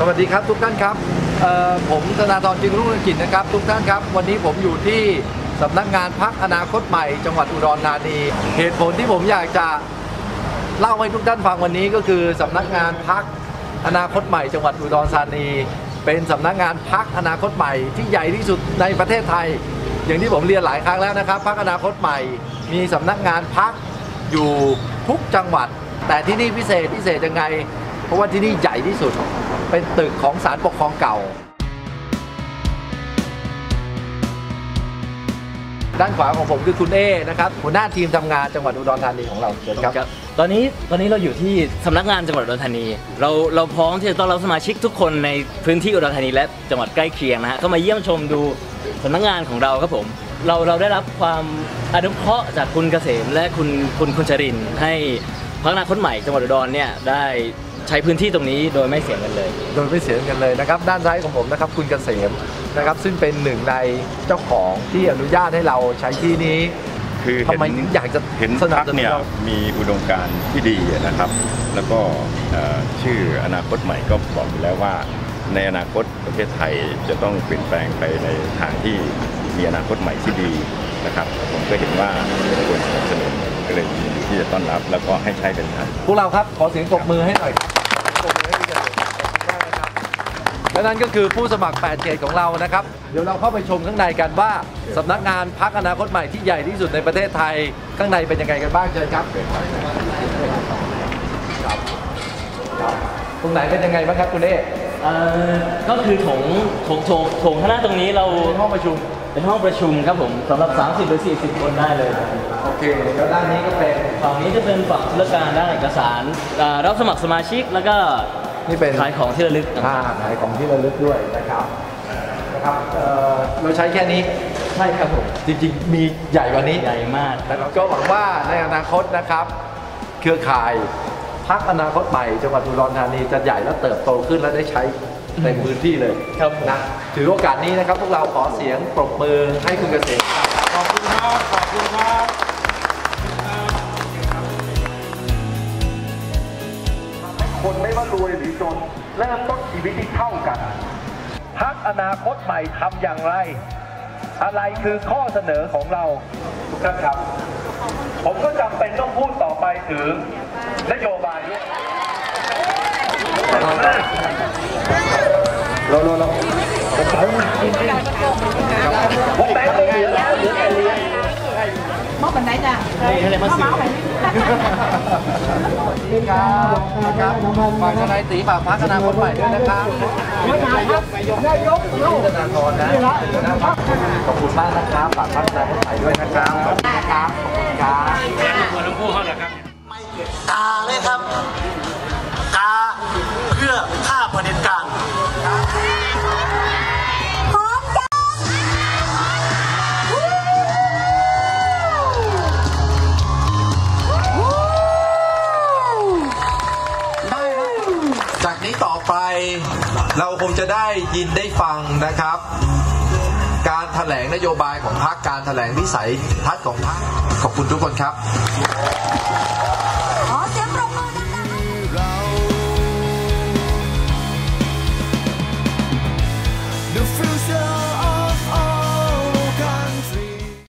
สวัสดีครับทุกท่านครับผมธนาธรจึงรุ่งเรืองกิจนะครับ ทุกท่านครับ วันนี้ผมอยู่ที่สำนักงานพักอนาคตใหม่ จังหวัดอุดรธานี เหตุผลที่ผมอยากจะเล่าให้ทุกท่านฟังวันนี้ก็คือสำนักงานพักอนาคตใหม่ จังหวัดอุดรธานี เป็นสำนักงานพักอนาคตใหม่ ที่ใหญ่ที่สุดในประเทศไทย อย่างที่ผมเรียนหลายครั้งแล้วนะครับพักอนาคตใหม่ มีสำนักงานพักอยู่ทุกจังหวัด แต่ที่นี่พิเศษพิเศษยังไง ราะว่าที่นี่ใหญ่ที่สุด เป็นตึกของศาลปกครองเก่า ด้านขวาของผมคือคุณเอนะครับหัวหน้าทีมทำงานจังหวัดอุดรธานีของเราเชิญครับรบตอนนี้ตอนนี้เราอยู่ที่สำนักงานจังหวัดอุดรธานี เราเราพร้อมที่จะต้อนรับสมาชิกทุกคนในพื้นที่อุดรธานีและจังหวัดใกล้เคียงนะฮะเข้ามาเยี่ยมชมดูสำนักงานของเราครับผมเราเราได้รับความอนุเคราะห์จากคุณเกษมและคุณคุณคุณชรินให้พักนาคตใหม่จังหวัดอุดรเนี่ยได้ ใช้พื้นที่ตรงนี้โดยไม่เสียเงินเลย โดยไม่เสียกันเลยนะครับ ด้านซ้ายของผมนะครับคุณเกษมนะครับ ซึ่งเป็นหนึ่งในเจ้าของที่อนุญาตให้เราใช้ที่นี้คือทำไมถึงอยากจะเห็นสนับพักสนุนเนี่ยเรามีอุดมการณ์ที่ดีนะครับ แล้วก็เอ่อชื่ออนาคตใหม่ก็บอกอยู่แล้วว่า ในอนาคตประเทศไทยจะต้องเปลี่ยนแปลงไปในทางที่ มีอนาคตใหม่ที่ดีนะครับผมก็เห็นว่าควรสนับสนุนก็เลยยินดีที่จะต้อนรับ แล้วก็ให้ใช้เป็นทางพวกเราครับขอเสียงปรบมือให้หน่อยครับปรบมือให้คุณเกษมขอบคุณมากนะครับและนั่นก็คือผู้สมัคร 8 เขตของเรานะครับ เดี๋ยวเราเข้าไปชมข้างในกันว่าสำนักงานพักอนาคตใหม่ที่ใหญ่ที่สุดในประเทศไทย ข้างในเป็นยังไงกันบ้างเชิญครับครับครับตรงไหนเป็นยังไงบ้างครับคุณเอ๊เอ่อก็คือโถงโถงโถงโถงข้างหน้าตรงนี้เราห้องประชุม เป็นห้องประชุมครับผมสำหรับ 30หรือ40 คนได้เลยครับโอเคแล้วด้านนี้ก็เป็นฝั่งนี้จะเป็นฝั่งธุรการด้านเอกสารอ่ารับสมัครสมาชิกแล้วก็นี่เป็นขายของที่ระลึกอ่าขายของที่ระลึกด้วยนะครับนะครับเอ่อเราใช้แค่นี้ใช่ครับผมจริงๆ มีใหญ่กว่านี้ใหญ่มากแต่เราก็หวังว่าในอนาคตนะครับ เครือข่ายพักอนาคตใหม่จังหวัดอุดรธานีจะใหญ่และเติบโตขึ้นและได้ใช้ ในพื้นที่เลยครับนะถือโอกาสนี้นะครับ พวกเราขอเสียงปรบมือให้คุณเกษมครับขอบคุณครับขอบคุณครับคนไม่ว่ารวยหรือจนเริ่มต้นชีวิตที่เท่ากันพักอนาคตใหม่ทำอย่างไร อะไรคือข้อเสนอของเราทุกท่านครับ ผมก็จำเป็นต้องพูดต่อไปถึงนโยบายด้วย เราเราเราผมไปผมแบงค์ไม่เหลือแล้วเหลือแต่เรียน mốt mình đấy nha นี่ให้เลยมาสิ máu này นี่ครับครับฝากทนายตีฝากพักอนาคตใหม่ด้วยนะครับนี่ธนาธรนะนะครับขอบคุณมากนะครับฝากพักอนาคตใหม่ด้วยนะครับขอบคุณครับขอบคุณครับกาเลยครับ จากนี้ต่อไปเราคงจะได้ยินได้ฟังนะครับ การแถลงนโยบายของพรรคการแถลงวิสัยทัศน์ของพรรคขอบคุณทุกคนครับ